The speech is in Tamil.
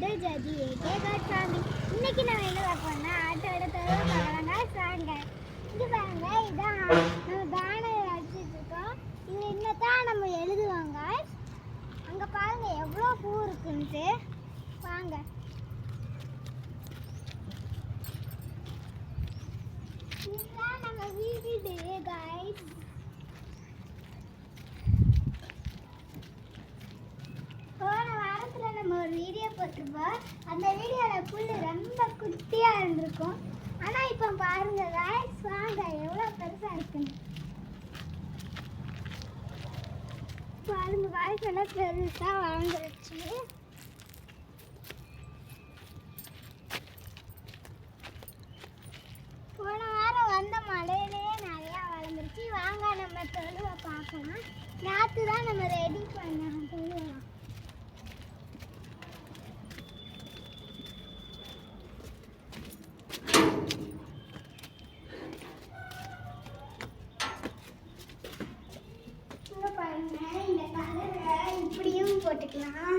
டு ஜதி ஏகே கோஸ்வாமி இன்னைக்கு நம்ம என்ன பார்ப்போம்னா ஆட்டோட தொழில் பார்க்கலாம் வாங்க இங்கே பாருங்க இதான் நம்ம பேனர் அடிச்சிட்டு இருக்கோம். இது என்னத்தான் நம்ம எழுதுவாங்க? அங்கே பாருங்க எவ்வளோ பூ இருக்குன்ட்டு. வாங்க. இதுதான் போட்டிருப்போம் அந்த வீடியோவில் புல் ரொம்ப குட்டியா இருந்திருக்கும். ஆனா இப்போ பாருங்க காய்ஸ் வாங்க எவ்வளவு பெருசா இருக்குன்னு. பாருங்க காய்ஸ் எல்லாம் பெருசா வளர்ந்துருச்சு போன வாரம் வந்த மழையிலேயே நிறையா வளர்ந்துருச்சு. வாங்க நம்ம தொழுவை பார்க்கலாம். நேற்று தான் நம்ம ரெடி பண்ண இங்க இந்த கலரை இப்படியும் போட்டுக்கலாம்.